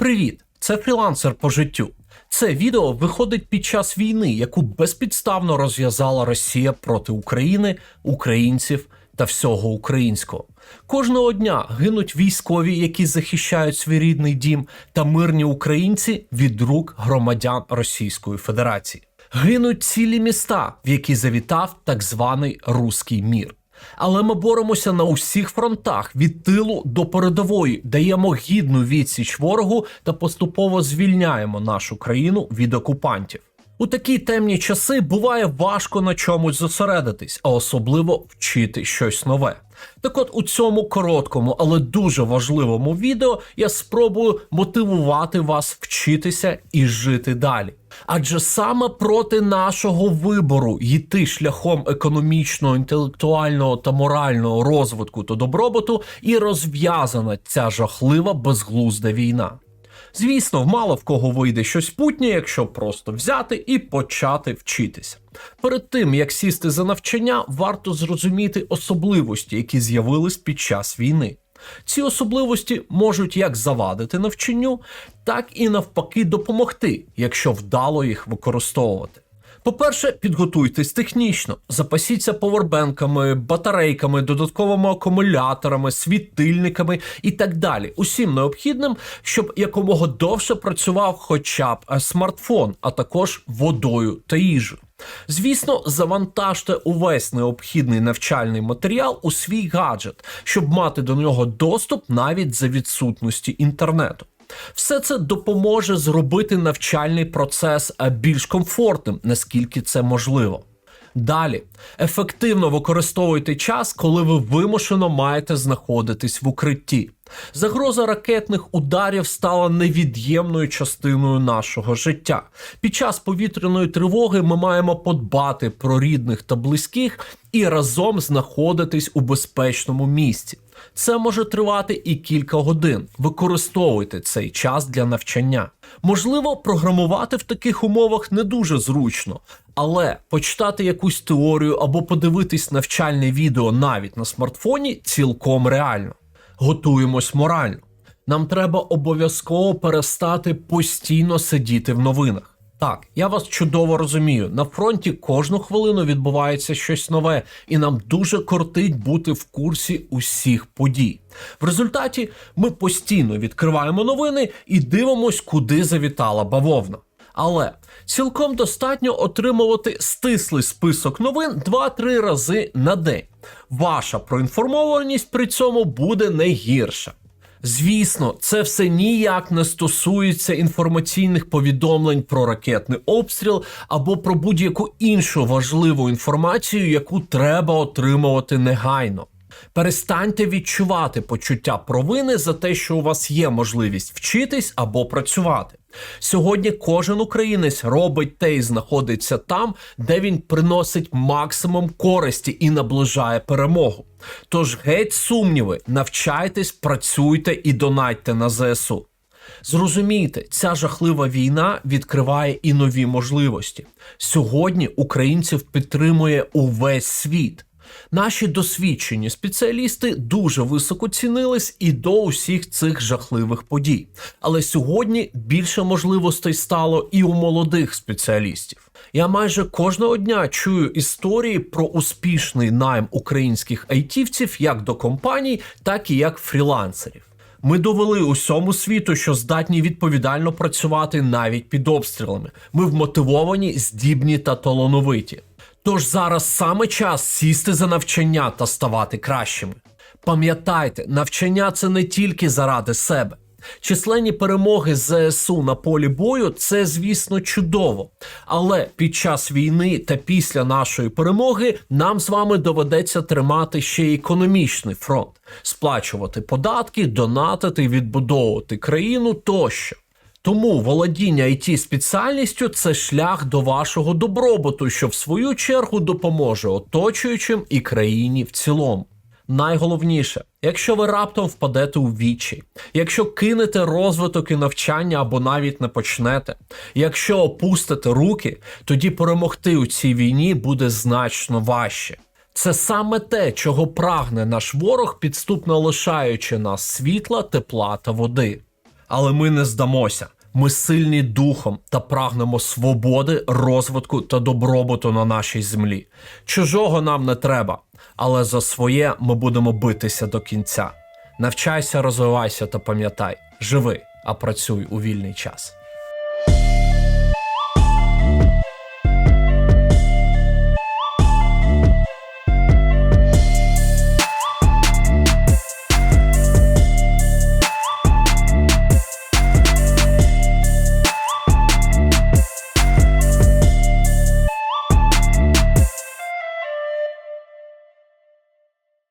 Привіт! Це фрілансер по життю. Це відео виходить під час війни, яку безпідставно розв'язала Росія проти України, українців та всього українського. Кожного дня гинуть військові, які захищають свій рідний дім, та мирні українці від рук громадян Російської Федерації. Гинуть цілі міста, в які завітав так званий руський мір. Але ми боремося на усіх фронтах від тилу до передової, даємо гідну відсіч ворогу та поступово звільняємо нашу країну від окупантів. У такі темні часи буває важко на чомусь зосередитись, а особливо вчити щось нове. Так от у цьому короткому, але дуже важливому відео я спробую мотивувати вас вчитися і жити далі. Адже саме проти нашого вибору йти шляхом економічного, інтелектуального та морального розвитку та добробуту і розв'язана ця жахлива безглузда війна. Звісно, мало в кого вийде щось путнє, якщо просто взяти і почати вчитися. Перед тим як сісти за навчання, варто зрозуміти особливості, які з'явились під час війни. Ці особливості можуть як завадити навчанню, так і навпаки допомогти, якщо вдало їх використовувати. По-перше, підготуйтесь технічно, запасіться повербенками, батарейками, додатковими акумуляторами, світильниками і так далі. Усім необхідним, щоб якомога довше працював хоча б е, смартфон, а також водою та їжею. Звісно, завантажте увесь необхідний навчальний матеріал у свій гаджет, щоб мати до нього доступ навіть за відсутності інтернету. Все це допоможе зробити навчальний процес е, більш комфортним, наскільки це можливо. Далі ефективно використовуйте час, коли ви вимушено маєте знаходитись в укритті. Загроза ракетних ударів стала невід'ємною частиною нашого життя. Під час повітряної тривоги ми маємо подбати про рідних та близьких і разом знаходитись у безпечному місці. Це може тривати і кілька годин. Використовуйте цей час для навчання. Можливо, програмувати в таких умовах не дуже зручно, але почитати якусь теорію або подивитись навчальне відео навіть на смартфоні цілком реально. Готуємось морально. Нам треба обов'язково перестати постійно сидіти в новинах. Так, я вас чудово розумію. На фронті кожну хвилину відбувається щось нове, і нам дуже кортить бути в курсі усіх подій. В результаті ми постійно відкриваємо новини і дивимось, куди завітала бавовна. Але цілком достатньо отримувати стислий список новин 2-3 рази на день. Ваша проінформованість при цьому буде не гірша. Звісно, це все ніяк не стосується інформаційних повідомлень про ракетний обстріл або про будь-яку іншу важливу інформацію, яку треба отримувати негайно. Перестаньте відчувати почуття провини за те, що у вас є можливість вчитись або працювати. Сьогодні кожен українець робить те і знаходиться там, де він приносить максимум користі і наближає перемогу. Тож геть сумніви, навчайтесь, працюйте і донатьте на ЗСУ. Зрозумійте, ця жахлива війна відкриває і нові можливості. Сьогодні українців підтримує увесь світ. Наші досвідчені спеціалісти дуже високо цінились і до усіх цих жахливих подій. Але сьогодні більше можливостей стало і у молодих спеціалістів. Я майже кожного дня чую історії про успішний найм українських айтівців як до компаній, так і як фрілансерів. Ми довели усьому світу, що здатні відповідально працювати навіть під обстрілами. Ми вмотивовані, здібні та талановиті. Тож зараз саме час сісти за навчання та ставати кращими. Пам'ятайте, навчання це не тільки заради себе. Численні перемоги ЗСУ на полі бою це, звісно, чудово. Але під час війни та після нашої перемоги нам з вами доведеться тримати ще й економічний фронт, сплачувати податки, донатити, відбудовувати країну тощо. Тому володіння it спеціальністю це шлях до вашого добробуту, що в свою чергу допоможе оточуючим і країні в цілому. Найголовніше, якщо ви раптом впадете у вічі, якщо кинете розвиток і навчання або навіть не почнете, якщо опустите руки, тоді перемогти у цій війні буде значно важче. Це саме те, чого прагне наш ворог, підступно лишаючи нас світла, тепла та води. Але ми не здамося. Ми сильні духом та прагнемо свободи, розвитку та добробуту на нашій землі. Чужого нам не треба, але за своє ми будемо битися до кінця. Навчайся, розвивайся та пам'ятай, живи, а працюй у вільний час.